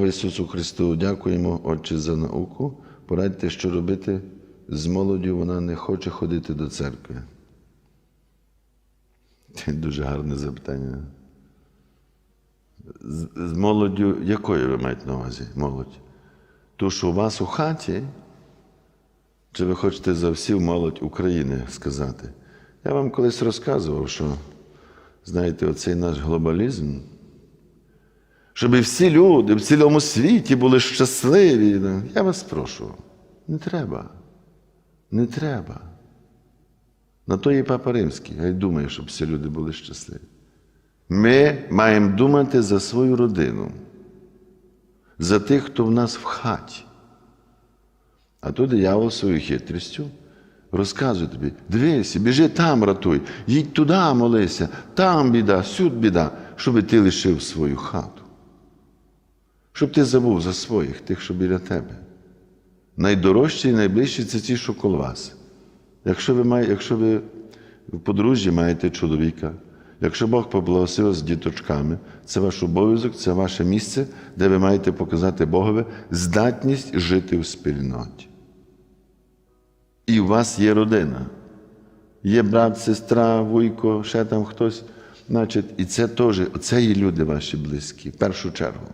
Слава Ісусу Христу! Дякуємо, Отче, за науку. Порадьте, що робити з молоддю, вона не хоче ходити до церкви. Це Дуже гарне запитання. З, з молоддю, якою ви маєте на увазі молодь? Ту, що у вас у хаті, чи ви хочете за всю молодь України сказати? Я вам колись розказував, що, знаєте, оцей наш глобалізм, щоб всі люди в цілому світі були щасливі. Я вас прошу, не треба. Не треба. На то є Папа Римський, хай думає, щоб всі люди були щасливі. Ми маємо думати за свою родину, за тих, хто в нас в хаті. А то диявол своєю хитрістю розказує тобі: дивися, біжи там ратуй, їдь туди молися, там біда, сюди біда, щоб ти лишив свою хату. Щоб ти забув за своїх, тих, що біля тебе. Найдорожчі і найближчі це ті, що коло вас. Якщо ви, має, якщо ви в подружжі маєте чоловіка, якщо Бог поблагословив з діточками, це ваш обов'язок, це ваше місце, де ви маєте показати Богові здатність жити в спільноті. І у вас є родина. Є брат, сестра, вуйко, ще там хтось. Значить, І це теж, це є люди ваші близькі, в першу чергу.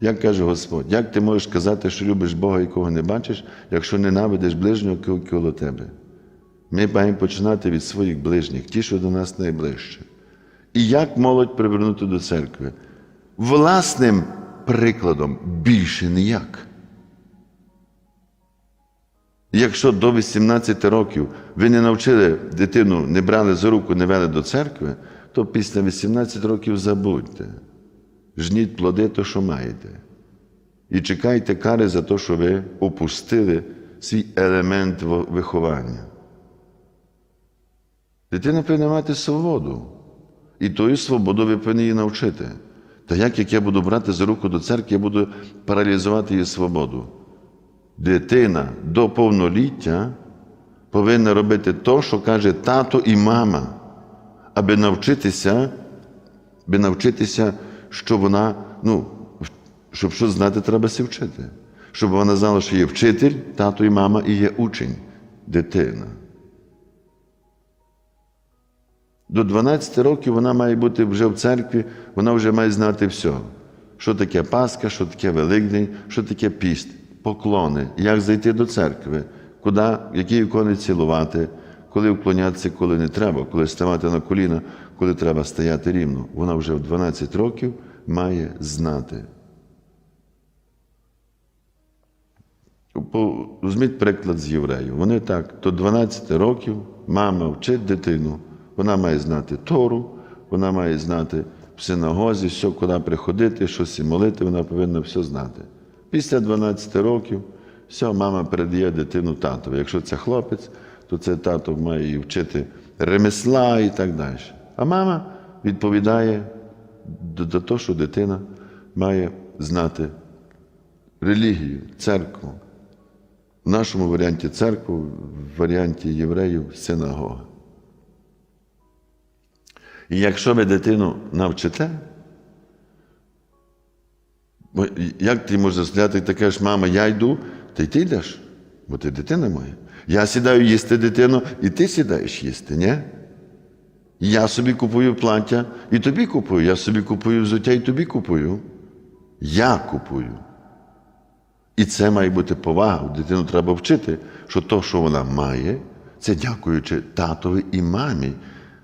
Як каже Господь, як ти можеш казати, що любиш Бога, якого не бачиш, якщо ненавидиш ближнього коло тебе? Ми маємо починати від своїх ближніх, ті, що до нас найближче. І як молодь привернути до церкви? Власним прикладом більше ніяк. Якщо до 18 років ви не навчили дитину, не брали за руку, не вели до церкви, то після 18 років забудьте. Жніть плоди, то, що маєте. І чекайте кари за те, що ви опустили свій елемент виховання. Дитина повинна мати свободу. І тою свободу ви повинні її навчити. Та як як я буду брати за руку до церкви, я буду паралізувати її свободу. Дитина до повноліття повинна робити те, що каже тато і мама, аби навчитися, аби навчитися що вона, ну, щоб щось знати, треба се вчити. Щоб вона знала, що є вчитель, тато і мама, і є учень, дитина. До 12 років вона має бути вже в церкві, вона вже має знати все. Що таке Пасха, що таке Великдень, що таке піст, поклони, як зайти до церкви, куди, які ікони цілувати, коли вклонятися, коли не треба, коли ставати на коліна, коли треба стояти рівно. Вона вже в 12 років має знати. Візьміть приклад з євреїв. Вони так, до 12 років мама вчить дитину, вона має знати Тору, вона має знати в синагозі, що куди приходити, щось і молити, вона повинна все знати. Після 12 років все, мама передає дитину татові. Якщо це хлопець, то це тато має її вчити ремесла і так далі. А мама відповідає до того, що дитина має знати релігію, церкву. В нашому варіанті церкву, в варіанті євреїв синагога. І якщо ви дитину навчите, як ти можеш сказати, ти кажеш, мама, я йду, та й ти йдеш, бо ти дитина моя. Я сідаю їсти дитину, і ти сідаєш їсти, ні? Я собі купую плаття і тобі купую. Я собі купую взуття і тобі купую. Я купую. І це має бути повага. Дитину треба вчити, що то, що вона має, це дякуючи татові і мамі.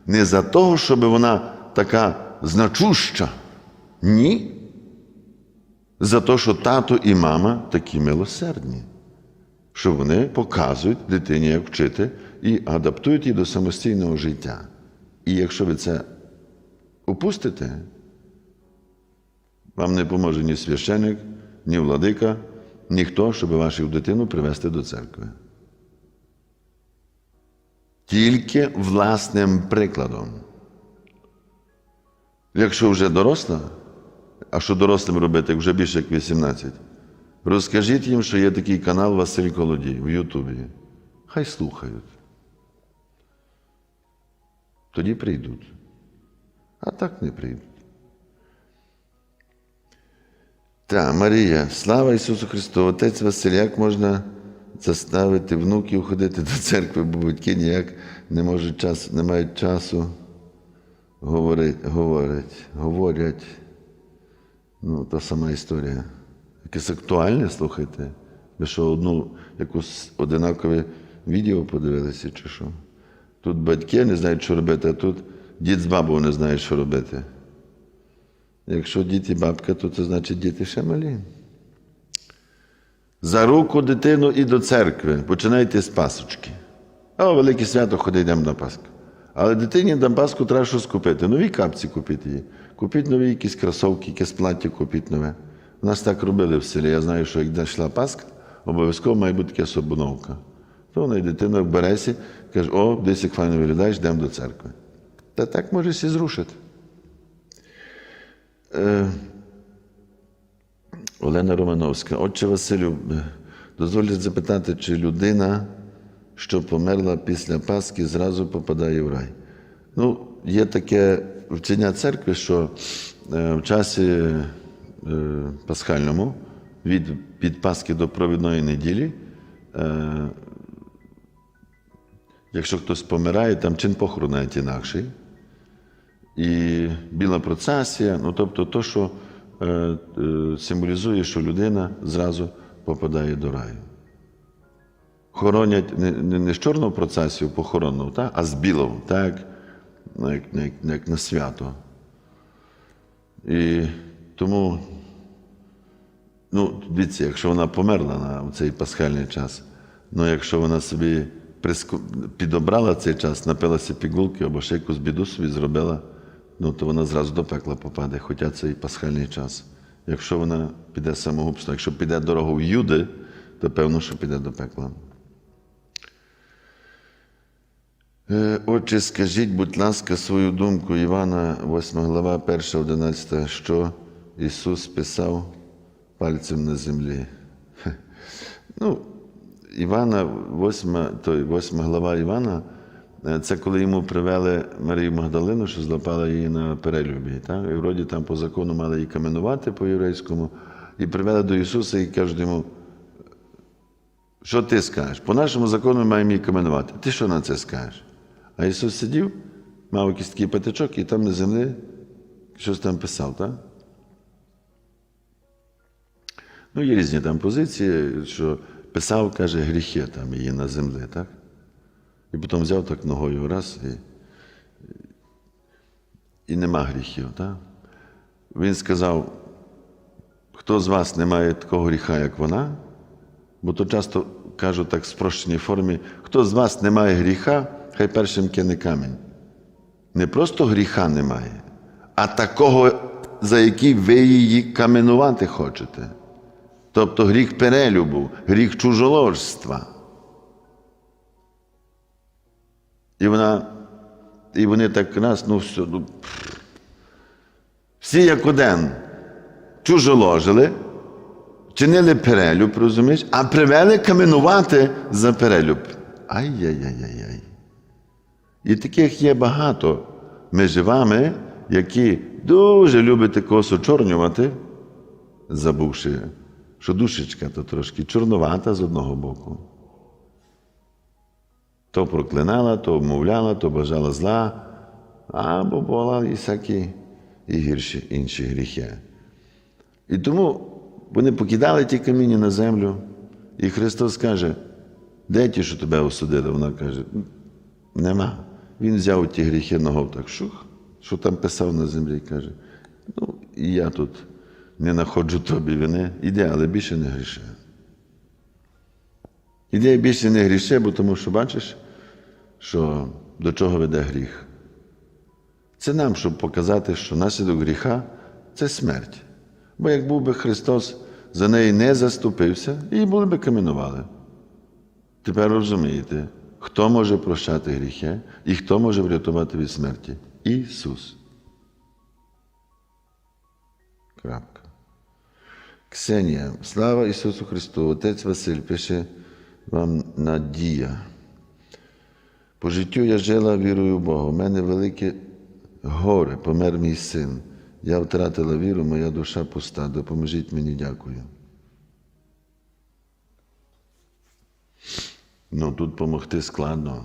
Не за того, щоб вона така значуща. Ні. За те, що тато і мама такі милосердні, що вони показують дитині, як вчити, і адаптують її до самостійного життя. І якщо ви це упустите, вам не поможе ні священик, ні владика, ніхто, щоб вашу дитину привести до церкви. Тільки власним прикладом. Якщо вже доросла, а що дорослим робити, вже більше як 18, розкажіть їм, що є такий канал Василь Колодій в Ютубі. Хай слухають. Тоді прийдуть. А так не прийдуть. Так, Марія, слава Ісусу Христу! Отець Василь, як можна заставити внуків ходити до церкви, бо батьки ніяк не можуть час, не мають часу говорить, говорять, говорять. Ну, та сама історія. Якесь актуальне, слухайте. Ви що, одну якусь одинакове відео подивилися, чи що? Тут батьки не знають, що робити, а тут дід з бабою не знають, що робити. Якщо дід і бабка, то це значить діти ще малі. За руку дитину і до церкви. Починайте з пасочки. О, велике свято ходи, йдемо на Пасху. Але дитині на Пасху треба щось купити. Нові капці купити їй. Купіть нові якісь кросовки, якесь плаття купіть нове. У нас так робили в селі. Я знаю, що як йшла Пасха, обов'язково має бути якась обновка. То вона й дитина в бересі, каже, о, десь як файно виглядаєш, йдемо до церкви. Та так може всі зрушити. Е, Олена Романовська. Отче Василю, дозвольте запитати, чи людина, що померла після Пасхи, зразу попадає в рай? Ну, є таке вчення церкви, що е, в часі е, пасхальному, від, від Пасхи до провідної неділі, е, якщо хтось помирає, там чин похорону навіть інакший. І біла процесія, ну тобто то, що е, е, символізує, що людина зразу попадає до раю. Хоронять не, не, не з чорного процесію похоронну, та, а з білого, так, як, як, як на свято. І тому, ну, дивіться, якщо вона померла на цей пасхальний час, ну якщо вона собі. Підобрала цей час, напилася пігулки або ще якусь біду собі зробила, ну то вона зразу до пекла попаде, хоча це і пасхальний час. Якщо вона піде самогубство, якщо піде дорогу в Юди, то певно, що піде до пекла. Е, Отже, скажіть, будь ласка, свою думку Івана, 8 глава, 1, 11, що Ісус писав пальцем на землі. Ну, Івана, 8, той 8 глава Івана, е, це коли йому привели Марію Магдалину, що злапала її на перелюбі. Так? І вроді там по закону мали її каменувати по-єврейському, і привели до Ісуса і кажуть йому, що ти скажеш? По нашому закону ми маємо її каменувати. Ти що на це скажеш? А Ісус сидів, мав якийсь такий патичок, і там на землі щось там писав, так? Ну, є різні там позиції, що писав, каже, гріхи там її на землі, так? І потім взяв так ногою раз і, і нема гріхів, так? Він сказав, хто з вас не має такого гріха, як вона, бо то часто кажуть так в спрощеній формі, хто з вас не має гріха, хай першим кине камінь. Не просто гріха немає, а такого, за який ви її каменувати хочете. Тобто гріх перелюбу, гріх чужоложства. І вона, і вони так раз, ну все, ну, всі як один чужоложили, чинили перелюб, розумієш, а привели каменувати за перелюб. Ай-яй-яй-яй. І таких є багато між вами, які дуже любите косу чорнювати, забувши, що душечка то трошки чорнувата з одного боку. То проклинала, то обмовляла, то бажала зла, або була і всякі і гірші інші гріхи. І тому вони покидали ті каміння на землю, і Христос каже, де ті, що тебе осудили? Вона каже, нема. Він взяв ті гріхи ногов так шух, що там писав на землі, каже, ну, і я тут не знаходжу тобі вини, іди, але більше не гріши. Іди більше не гріши, бо тому що бачиш, що до чого веде гріх. Це нам, щоб показати, що наслідок гріха це смерть. Бо як був би Христос за неї не заступився, її були би каменували. Тепер розумієте, хто може прощати гріхи і хто може врятувати від смерті? Ісус. Крапка. Ксенія, слава Ісусу Христу! Отець Василь пише вам надія. По життю я жила вірою в Бога. У мене велике горе, помер мій син. Я втратила віру, моя душа пуста. Допоможіть мені, дякую. Ну, тут допомогти складно.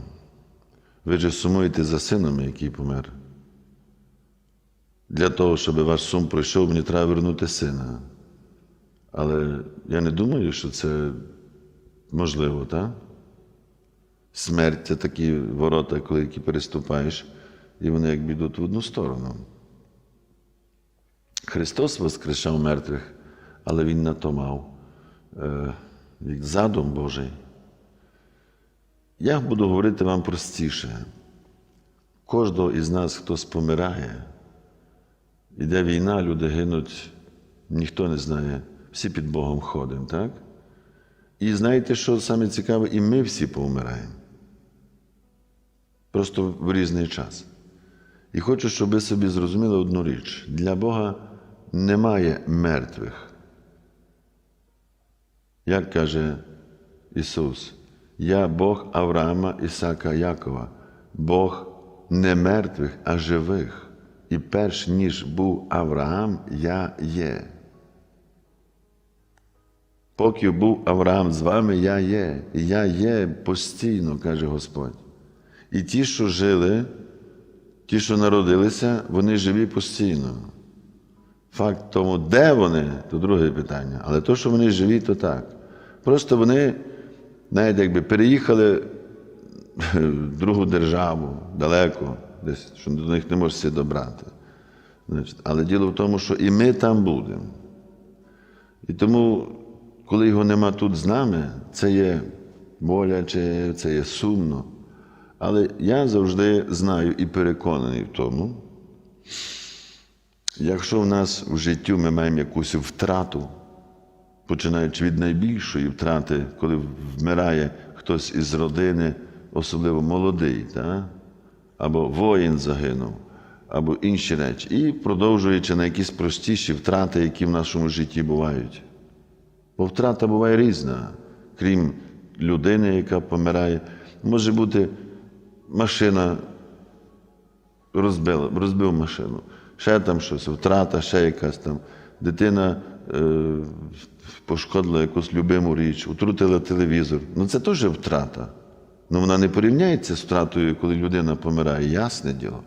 Ви ж сумуєте за сином, який помер. Для того, щоб ваш сум пройшов, мені треба вернути сина. Але я не думаю, що це можливо, так? Смерть це такі ворота, коли які переступаєш, і вони як йдуть в одну сторону. Христос воскрешав мертвих, але Він на то мав е, задум Божий. Я буду говорити вам простіше. Кожного із нас хтось помирає, іде війна, люди гинуть, ніхто не знає, всі під Богом ходимо, так? І знаєте, що саме цікаве, і ми всі повмираємо. Просто в різний час. І хочу, щоб ви собі зрозуміли одну річ: для Бога немає мертвих. Як каже Ісус, я Бог Авраама, Ісака, Якова, Бог не мертвих, а живих. І перш ніж був Авраам, я є. Поки був Авраам з вами, я є. І я є постійно, каже Господь. І ті, що жили, ті, що народилися, вони живі постійно. Факт тому, де вони, то друге питання. Але то, що вони живі, то так. Просто вони, навіть якби переїхали в другу державу, далеко, десь, що до них не можеш добрати. Але діло в тому, що і ми там будемо. І тому, коли його нема тут з нами, це є боляче, це є сумно. Але я завжди знаю і переконаний в тому, якщо в нас в житті ми маємо якусь втрату, починаючи від найбільшої втрати, коли вмирає хтось із родини, особливо молодий, та? або воїн загинув, або інші речі, і продовжуючи на якісь простіші втрати, які в нашому житті бувають. Бо втрата буває різна, крім людини, яка помирає, може бути машина розбила, розбив машину, ще там щось, втрата, ще якась там. Дитина е, пошкодила якусь любиму річ, утрутила телевізор. Ну це теж втрата. Ну вона не порівняється з втратою, коли людина помирає, ясне діло.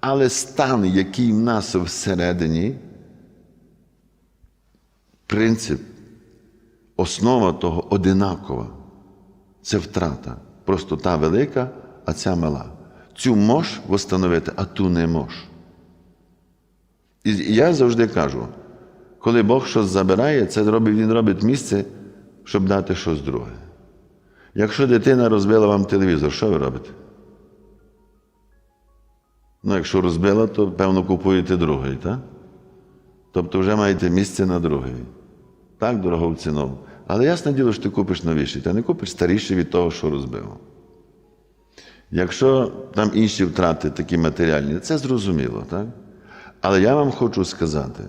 Але стан, який в нас всередині, принцип, основа того одинакова. Це втрата. Просто та велика, а ця мала. Цю мож встановити, а ту не мож. І я завжди кажу, коли Бог щось забирає, це робить, Він робить місце, щоб дати щось друге. Якщо дитина розбила вам телевізор, що ви робите? Ну, якщо розбила, то певно купуєте другий, так? Тобто вже маєте місце на другий. Так, дорого в ціну. Але ясне діло, що ти купиш новіший, ти не купиш старіший від того, що розбив. Якщо там інші втрати такі матеріальні, це зрозуміло, так? Але я вам хочу сказати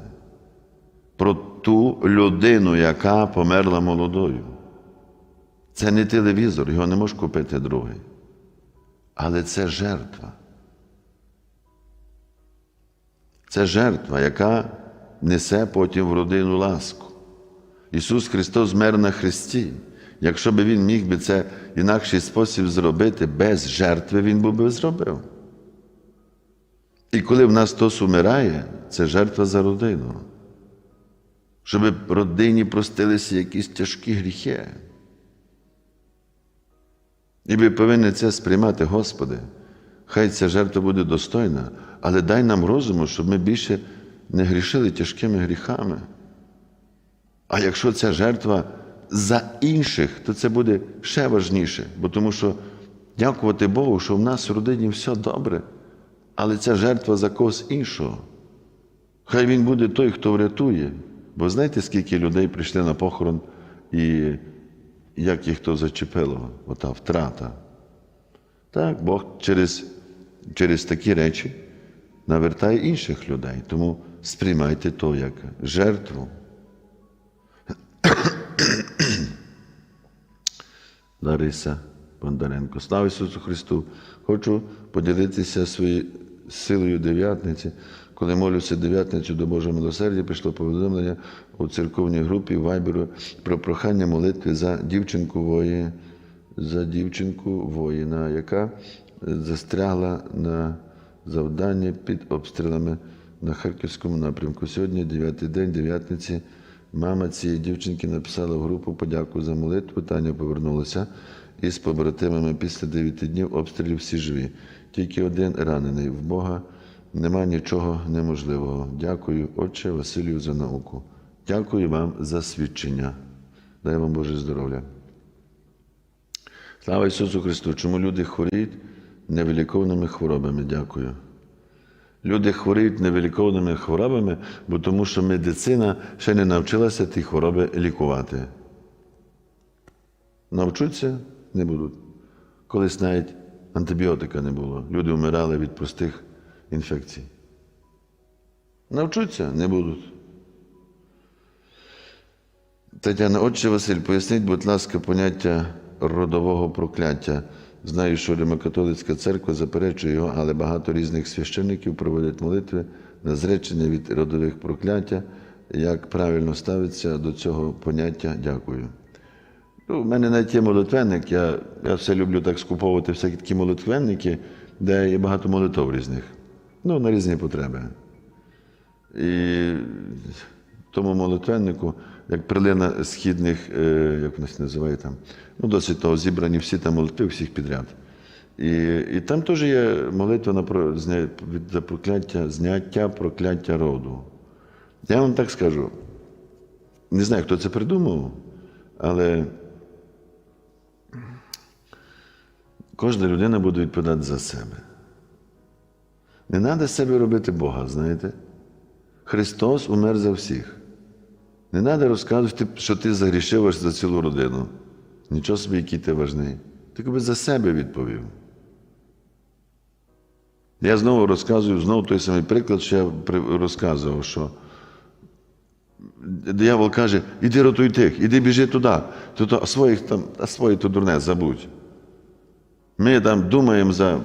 про ту людину, яка померла молодою. Це не телевізор, його не можеш купити другий. Але це жертва. Це жертва, яка несе потім в родину ласку. Ісус Христос мер на Христі. Якщо б Він міг би це інакший спосіб зробити, без жертви Він би би зробив. І коли в нас хтось умирає, це жертва за родину. Щоб родині простилися якісь тяжкі гріхи. І ви повинні це сприймати, Господи. Хай ця жертва буде достойна, але дай нам розуму, щоб ми більше не грішили тяжкими гріхами. А якщо ця жертва за інших, то це буде ще важніше, бо тому що дякувати Богу, що в нас в родині все добре, але ця жертва за когось іншого. Хай він буде той, хто врятує. Бо знаєте, скільки людей прийшли на похорон і як їх то зачепило, ота втрата. Так, Бог через, через такі речі навертає інших людей. Тому сприймайте то як жертву. Лариса Бондаренко. Слава Ісусу Христу! Хочу поділитися своєю силою дев'ятниці. Коли молюся дев'ятницю до Божого милосердя, пішло повідомлення у церковній групі Вайберу про прохання молитви за дівчинку вої, за дівчинку воїна, яка застрягла на завданні під обстрілами на Харківському напрямку. Сьогодні, дев'ятий день, дев'ятниці, мама цієї дівчинки написала в групу подяку за молитву. Таня повернулася із побратимами після дев'яти днів обстрілів всі живі. Тільки один ранений в Бога. Нема нічого неможливого. Дякую, Отче Василію, за науку. Дякую вам за свідчення. Дай вам Боже здоров'я. Слава Ісусу Христу! Чому люди хворіють невилікованими хворобами? Дякую. Люди хворіють невилікованими хворобами, бо тому що медицина ще не навчилася ті хвороби лікувати. Навчуться не будуть. Колись навіть антибіотика не було. Люди вмирали від простих інфекцій. Навчуться не будуть. Тетяна, отче Василь, поясніть, будь ласка, поняття родового прокляття. Знаю, що Римокатолицька церква заперечує його, але багато різних священників проводять молитви на зречення від родових прокляття. Як правильно ставиться до цього поняття? Дякую. Ну, У мене навіть є молитвенник, я, я все люблю так скуповувати всякі такі молитвенники, де є багато молитов різних. Ну, на різні потреби. І тому молитвеннику, як прилина східних, е, як нас називає там, ну, досить того, зібрані всі там молитви, всіх підряд. І, і там теж є молитва на про, за прокляття, зняття прокляття роду. Я вам так скажу, не знаю, хто це придумав, але кожна людина буде відповідати за себе. Не треба з себе робити Бога, знаєте? Христос умер за всіх. Не треба розказувати, що ти загрішив аж за цілу родину. Нічого собі, який ти важний. Ти би за себе відповів. Я знову розказую знову той самий приклад, що я розказував, що диявол каже, іди рятуй тих, іди біжи туди. А своїх там, а свої то дурне, забудь. Ми там думаємо за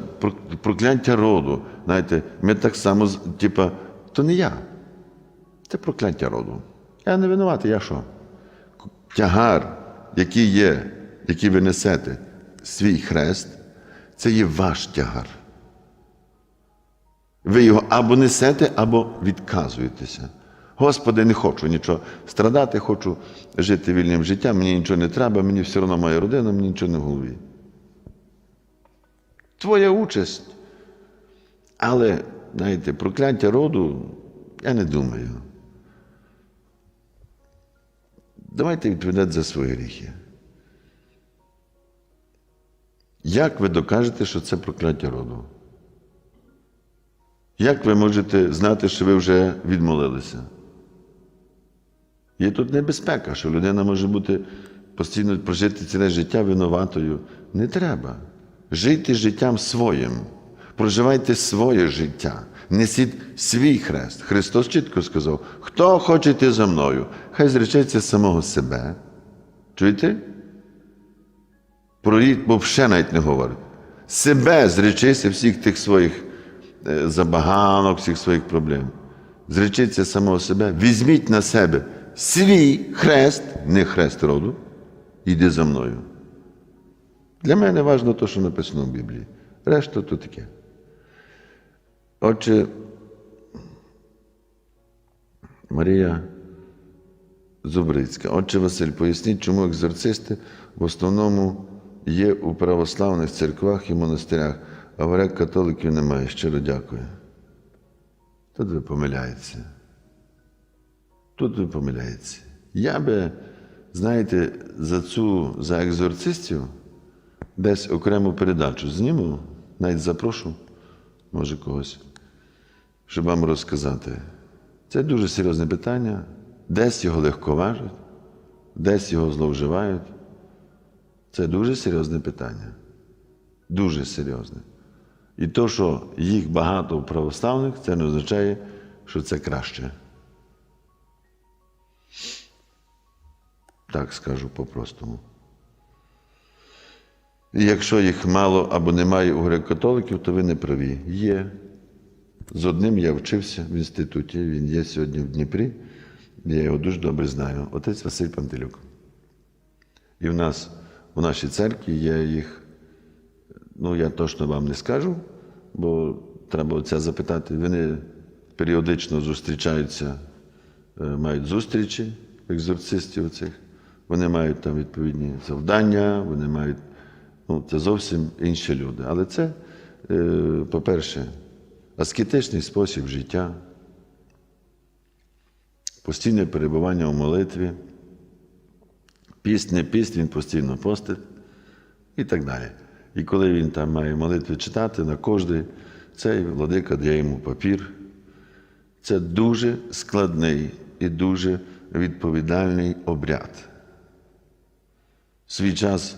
прокляття роду. Знаєте, ми так само, типа, то не я. Це прокляття роду. Я не винуватий, я що? Тягар, який є, який ви несете, свій хрест, це є ваш тягар. Ви його або несете, або відказуєтеся. Господи, не хочу нічого страдати, хочу жити вільним життям, мені нічого не треба, мені все одно моя родина, мені нічого не в голові. Твоя участь. Але, знаєте, прокляття роду, я не думаю. Давайте відповідати за свої гріхи. Як ви докажете, що це прокляття роду? Як ви можете знати, що ви вже відмолилися? Є тут небезпека, що людина може бути постійно прожити ціле життя винуватою. Не треба. Жийте життям своїм. Проживайте своє життя. Несіть свій хрест. Христос чітко сказав: хто хоче йти за мною, хай зречеться самого себе. Чуєте? Про рід взагалі навіть не говорить. Себе зречися всіх тих своїх е, забаганок, всіх своїх проблем. Зречіться самого себе, візьміть на себе свій хрест, не хрест роду, іди за мною. Для мене важливо те, що написано в Біблії. Решта то таке. Отже, Марія Зубрицька. Отче Василь, поясніть, чому екзорцисти в основному є у православних церквах і монастирях, а в грек-католиків немає. Щиро дякую. Тут ви помиляєтеся. Тут ви помиляєтеся. Я би, знаєте, за цю за екзорцистів десь окрему передачу зніму, навіть запрошу, може когось, щоб вам розказати. Це дуже серйозне питання. Десь його легковажать, десь його зловживають. Це дуже серйозне питання. Дуже серйозне. І то, що їх багато в православних, це не означає, що це краще. Так скажу по-простому. І якщо їх мало або немає у греко-католиків, то ви не праві. Є. З одним я вчився в інституті, він є сьогодні в Дніпрі. Я його дуже добре знаю. Отець Василь Пантелюк. І в нас у нашій церкві є їх, ну я точно вам не скажу, бо треба це запитати. Вони періодично зустрічаються, е, мають зустрічі екзорцистів цих. Вони мають там відповідні завдання, вони мають, ну, це зовсім інші люди. Але це, е, по-перше, аскетичний спосіб життя, постійне перебування у молитві, піст, не піст, він постійно постить і так далі. І коли він там має молитви читати на кожний, цей владика дає йому папір. Це дуже складний і дуже відповідальний обряд. В свій час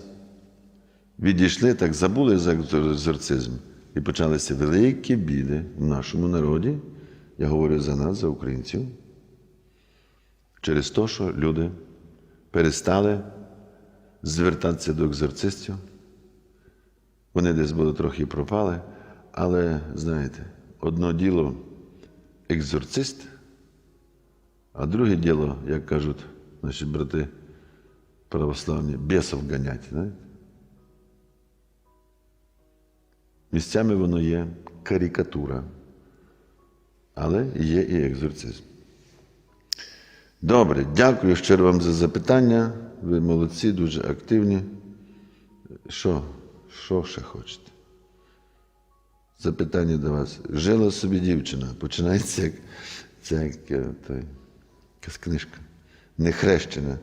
відійшли, так забули за екзорцизм, і почалися великі біди в нашому народі. Я говорю за нас, за українців, через те, що люди перестали звертатися до екзорцистів. Вони десь були трохи пропали, але знаєте, одно діло екзорцист, а друге діло, як кажуть наші брати православні, бісов ганять. Знаєте? Місцями воно є карикатура, але є і екзорцизм. Добре, дякую щиро вам за запитання. Ви молодці, дуже активні. Що, що ще хочете? Запитання до вас. Жила собі дівчина. Починається як, це як е, той, якась книжка. Нехрещена.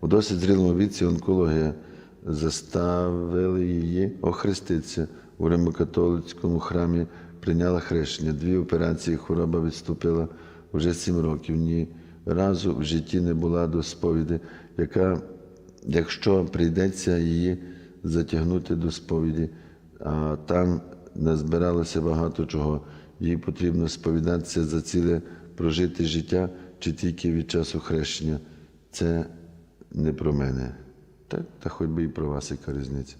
У досить зрілому віці онкологія заставили її охреститися у римокатолицькому храмі, прийняла хрещення. Дві операції хвороба відступила вже сім років. Ні разу в житті не була до сповіді, яка, якщо прийдеться її затягнути до сповіді, а там назбиралося багато чого. Їй потрібно сповідатися за ціле прожити життя чи тільки від часу хрещення. Це не про мене. Та, та хоч би і про вас, яка різниця.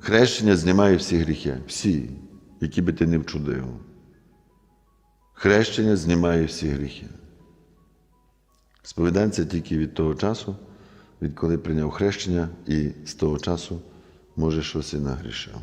Хрещення знімає всі гріхи, всі, які би ти не вчудив. Хрещення знімає всі гріхи. Сповідається тільки від того часу, відколи прийняв хрещення, і з того часу може щось і нагрішив.